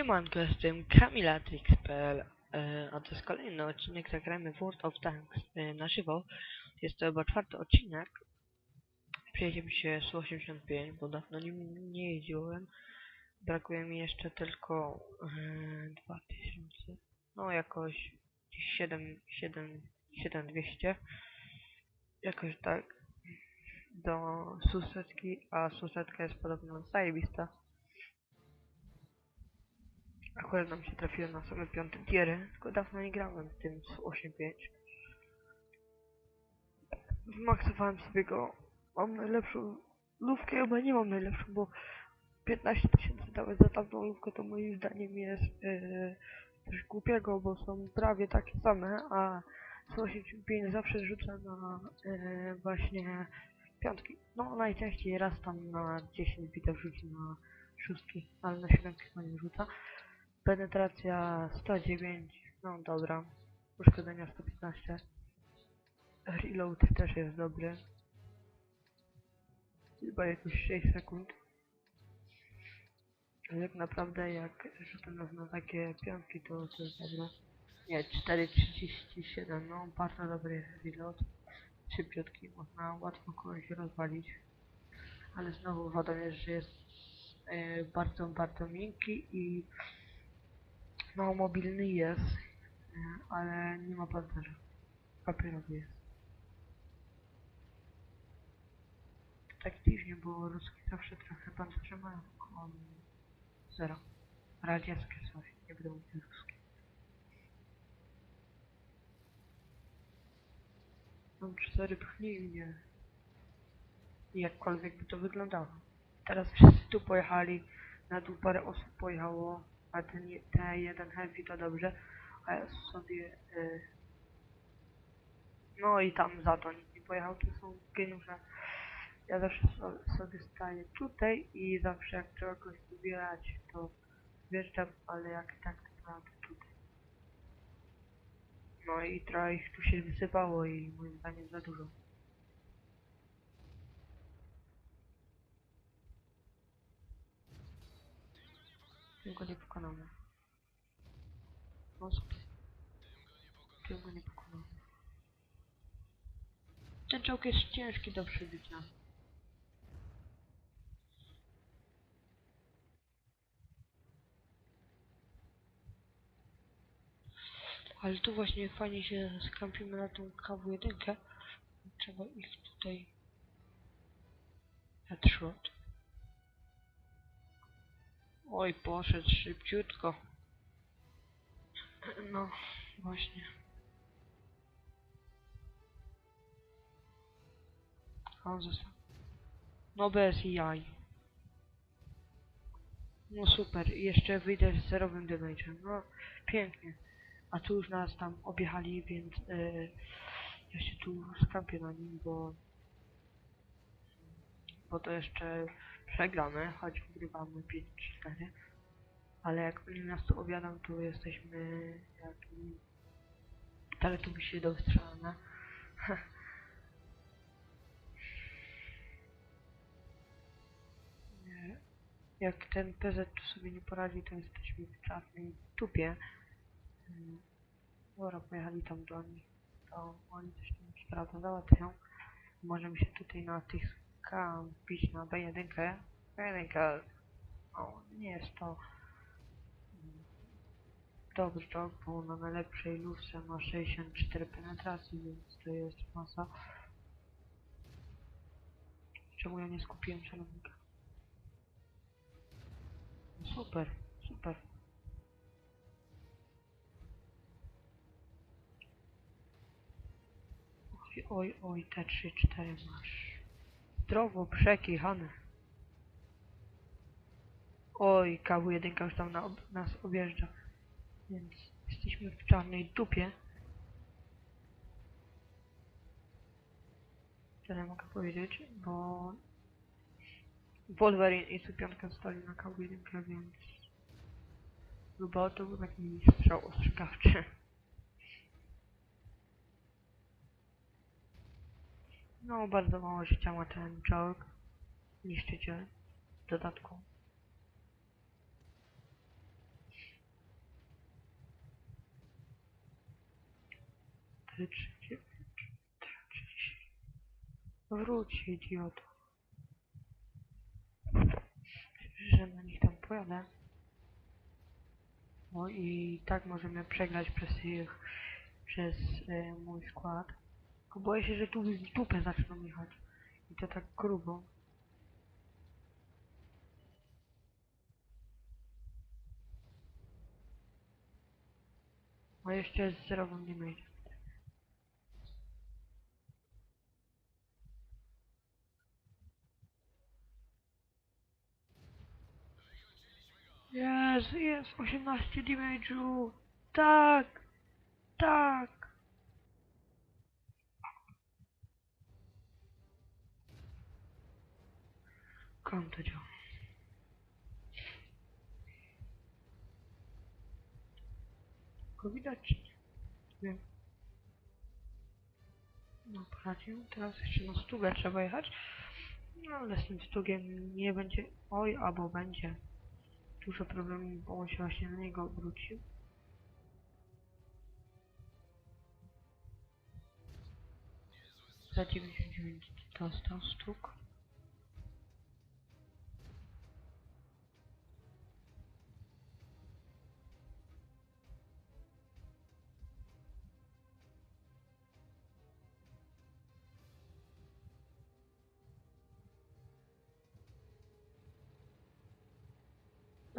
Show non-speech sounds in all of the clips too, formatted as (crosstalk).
Siemanko, jestem Kamilatrix.pl e, a to jest kolejny odcinek Zagrajmy World of Tanks e, na żywo. Jest to chyba czwarty odcinek. Przejedziemy się z 85, bo dawno nim nie jeździłem. Brakuje mi jeszcze tylko e, 2000, no jakoś 7, 7, 7200. Jakoś tak do susetki, a susetka jest podobno zajebista. Akurat nam się trafiło na same piąte tiery, tylko dawno nie grałem w tym z 8.5. Zmaksowałem sobie go. Mam najlepszą lówkę, chyba nie mam najlepszą, bo 15 tysięcy dałeś za tamtą lówkę, to moim zdaniem jest yy, coś głupiego, bo są prawie takie same, a z 8.5 zawsze rzuca na yy, właśnie piątki. No najczęściej raz tam na 10 bitew rzuci na szóstki, ale na siódemki chyba nie rzuca. Penetracja 109, no dobra. Uszkodzenia 115. Reload też jest dobry. Chyba jakoś 6 sekund. Ale tak naprawdę jak rzucę nas na takie piątki to to jest dobre. Nie, 4,37, no bardzo dobry reload. Szybciutki, można łatwo kogoś rozwalić. Ale znowu wadą jest, że jest e, bardzo, bardzo miękki i mało mobilny jest, e, ale nie ma pancerza. Papierowy jest. Tak dziwnie, bo ruskie zawsze trochę pancerze mają. On zero. Radzieckie coś, nie będę mówić ruskie. Mam cztery pchnij mnie. Jakkolwiek by to wyglądało. Teraz wszyscy tu pojechali, na dół parę osób pojechało, a ten je- te jeden heavy to dobrze, a ja sobie... Y, no i tam za to nikt nie pojechał, to są geniusze. Ja zawsze so, sobie staję tutaj i zawsze jak trzeba kogoś ubierać, to wjeżdżam, ale jak tak, to tutaj. No i trochę ich tu się wysypało i moim zdaniem za dużo. Tym go nie pokonamy. No super. Tym go nie pokonamy. Ten czołg jest ciężki do przebicia. Ale tu właśnie fajnie się skampimy na tą KW1. Trzeba ich tutaj... Headshot. Oj, poszedł szybciutko. (clears throat) No, właśnie. Został. No bez jaj. No super, jeszcze wyjdę z zerowym damage'em. No, pięknie. A tu już nas tam objechali, więc yy, ja się tu skampię na nim, bo bo to jeszcze przegramy, choć wygrywamy 5-4. Ale jak oni nas tu objadą, to jesteśmy jak teletubi się do wystrzelania. (laughs) Nie. Jak ten PZ tu sobie nie poradzi, to jesteśmy w czarnej tupie. Mm. Dobra, pojechali tam do nich, to oni coś tam sprawdzą, załatwią. Możemy się tutaj na tych kampić na B1. B1, o, nie jest to dobry czołg, bo na najlepszej lufce ma 64 penetracji, więc to jest masa. Czemu ja nie skupiłem celownika? No Super, super. Oj, oj, oj, te 3-4 masz. Zdrowo, przekichane. Oj, KW1 już tam na ob nas objeżdża. Więc jesteśmy w czarnej dupie. Tyle mogę powiedzieć, bo Wolverine i Supianka stali na KW1, więc chyba to był taki strzał ostrzegawczy. No, bardzo mało życia ma ten czołg. Niszczyciel. W dodatku. Wróć, idioto. Że na nich tam pojadę. No i tak możemy przegrać przez ich, przez y, mój skład. Tylko boję się, że tu w dupę zaczną jechać. I to tak grubo. A jeszcze z zerową nie myjdzie. Jest, jest, 18 damage'u. Tak, tak. Konto działa. Go widać? nie? No, poradził. Teraz jeszcze na stugę trzeba jechać. No, ale z tym stugiem nie będzie... Oj, albo będzie. Dużo problemów, bo on się właśnie na niego obrócił. Za 99 dostał stuk.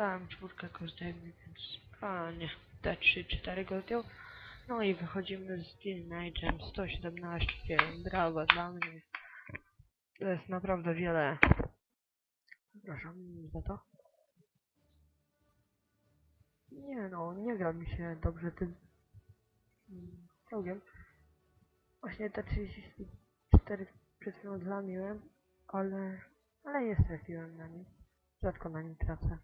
Dałem czwórkę zdejmie, więc a nie, D3, 4 go. No i wychodzimy z Dealmage'em 117, brawo dla mnie. To jest naprawdę wiele. Przepraszam za to. Nie no, nie gra mi się dobrze tym czołgiem. Właśnie te 34 przed chwilą zlamiłem, ale, ale nie straciłem na nim. Rzadko na nim tracę.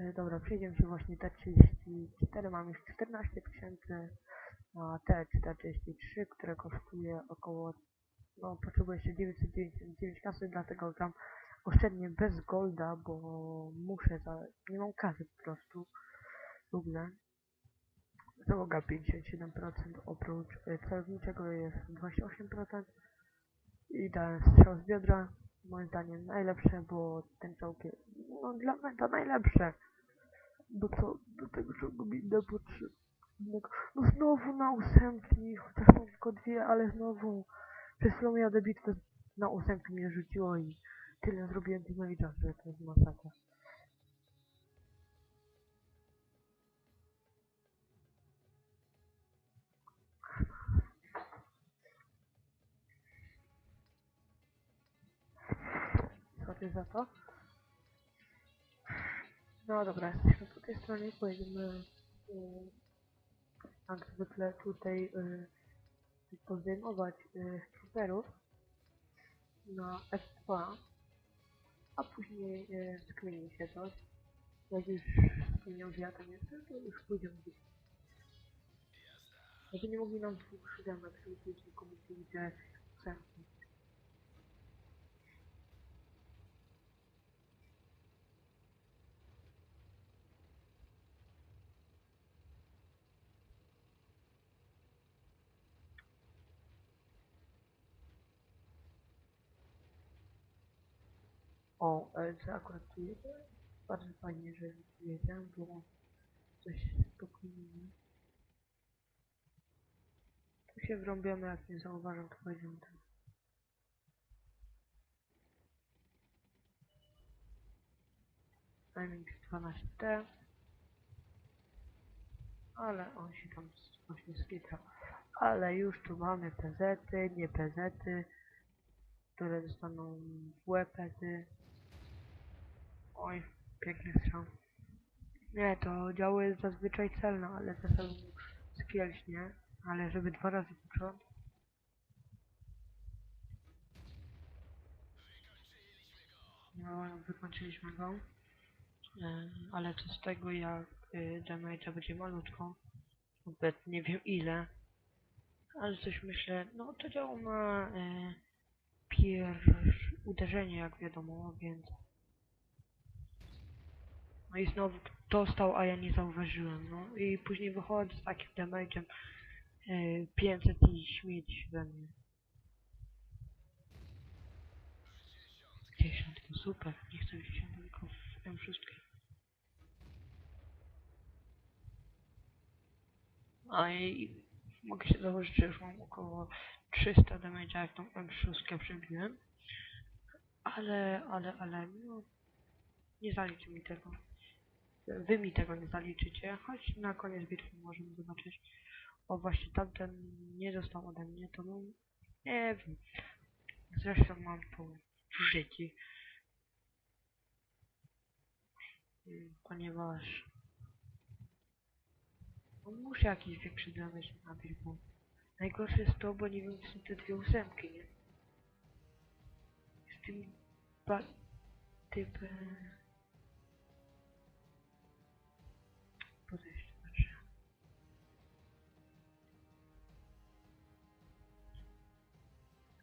E, Dobra, przejdziemy się właśnie T34, mam już 14 tysięcy, a T43, które kosztuje około, no potrzebuję jeszcze 999 kasy, dlatego gram oszczędnie bez golda, bo muszę za, nie mam kasy po prostu ogóle. Załoga 57%, oprócz e, celowniczego jest 28% i dałem strzał z biodra, moim zdaniem najlepsze, bo ten czołg no dla mnie to najlepsze. Bo co, do tego mi inne potrzebnego. No znowu na ósemki, chociaż mam tylko dwie, ale znowu. Przez chwilą jadę bitwę na ósemki mnie rzuciło i tyle zrobiłem damage'a, że to jest masakra. Sorry za to. No dobra, jesteśmy po tej stronie, pojedziemy y, jak zwykle tutaj y, pozdejmować y, trooperów na F2, a później y, skmieni się coś. Jak już skmienią, że ja tam jestem, to już pójdziemy gdzieś. Jakby nie mogli nam dwóch siódemek rzucić, tylko musieli te O, co akurat tu jedzie? Bardzo fajnie, że tu jedzie, bo coś spokojnie. Tu się wrąbiamy, jak nie zauważam, to pojedziemy tam. Timing 12T. Ale on się tam właśnie skitrał. Ale już tu mamy PZ-y, nie PZ-y, które dostaną w łepety. Oj, piękny strzał. Nie, to działo jest zazwyczaj celne, ale czasem skielś, nie? Ale żeby dwa razy poczuł. No, wykończyliśmy go. E, ale co z tego, jak y, damage'a będzie malutko. Nawet nie wiem ile. Ale coś myślę, no to działo ma e, pierwsze uderzenie, jak wiadomo, więc... No i znowu dostał, a ja nie zauważyłem, no i później wychodzę z takim damage'em, e, 500 i śmieć we mnie. 10, no super, nie chcę się tylko w M6. A i mogę się założyć, że już mam około 300 damage'a jak tą M6 przebiłem. Ale, ale, ale, no, nie zaliczy mi tego. Wy mi tego nie zaliczycie, choć na koniec bitwy możemy zobaczyć. O właśnie tamten nie został ode mnie, to był... Nie wiem. Zresztą mam to w życiu. Mm, Ponieważ... No muszę jakiś większy damage nabić, bo... Najgorsze jest to, bo nie wiem gdzie są te dwie ósemki, nie? Z tym... Typem...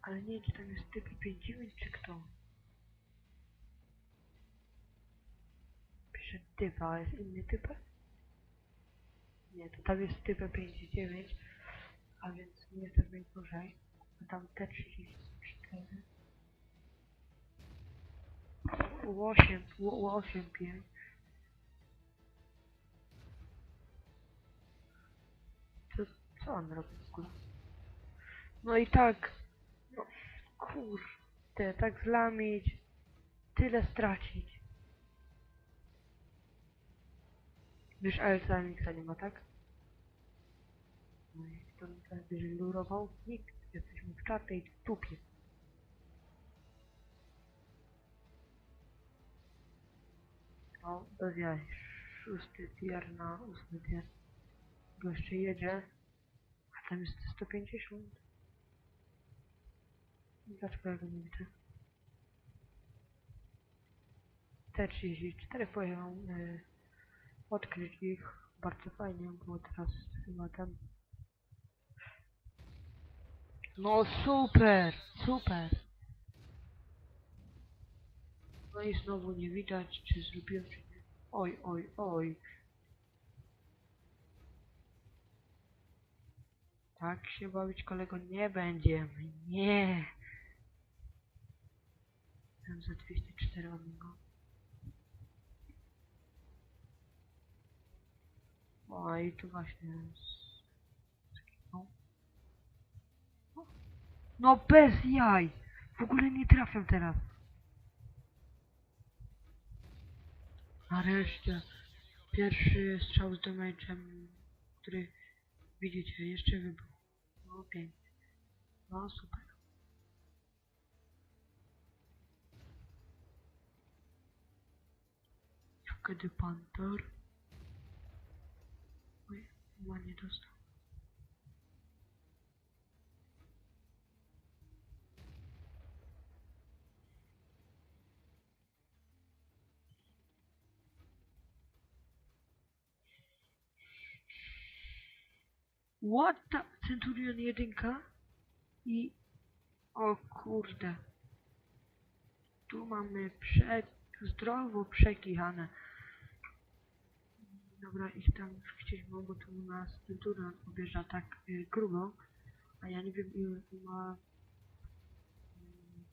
Ale nie, czy tam jest typ 59 czy kto? Pisze typ, a jest inny typ? Nie, to tam jest typ 59, a więc nie jest tak najgorzej. A tam T34. U8, U8, 5. Co, on robi w ogóle? No i tak, kurde, tak zlamić, tyle stracić. Wiesz, Elsa Miksa nie ma, tak? No i kto mi teraz lurował? Nikt. Jesteśmy w czarnej tupie. No, jaj. Szósty tier na ósmy tier. Goście jedzie. A tam jest 150. Dlaczego ja go nie widzę? T34 pojechał y, odkryć ich. Bardzo fajnie, bo teraz chyba tam. No super, super. No i znowu nie widać, czy zrobiłem, czy nie. Oj, oj, oj. Tak się bawić kolego nie będziemy. Nie. Tam za 204 od niego. O i tu właśnie z... no. Bez jaj! W ogóle nie trafiam teraz. Nareszcie. Pierwszy strzał z damage'em, który widzicie, jeszcze wybuch. No pięknie. No super. Kiedy Panther? Oj, chyba nie dostał. What the? Centurion 1 i... O kurde. Tu mamy prze... zdrowo przekichane. Dobra, ich tam już było, bo tu u nas Centurion obierza tak y, grubo. A ja nie wiem ile ma... mm,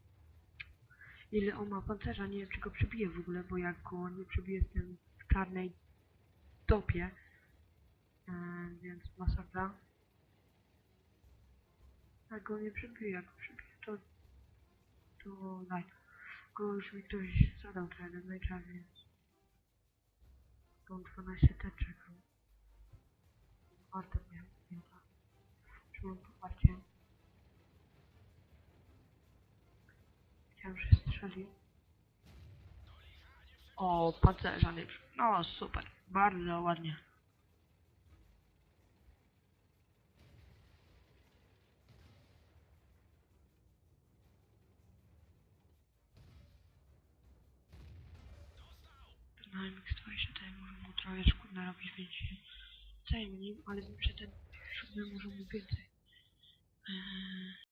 Ile on ma pancerza, nie wiem czy go przebije w ogóle, bo jak go nie przebije jestem w czarnej topie. E, więc masakra. Jak go nie przebije, jak go przebije, to... To daj. Go już mi ktoś zadał trochę damage'a, więc... Tą 12 teczek. Warto miałem, ma. Czy mam poparcie? Chciałem, że strzeli. O, pancerza nie przy- No, super. Bardzo ładnie. Się zajmie nim, ale wiem, że ten siódmy może mu więcej.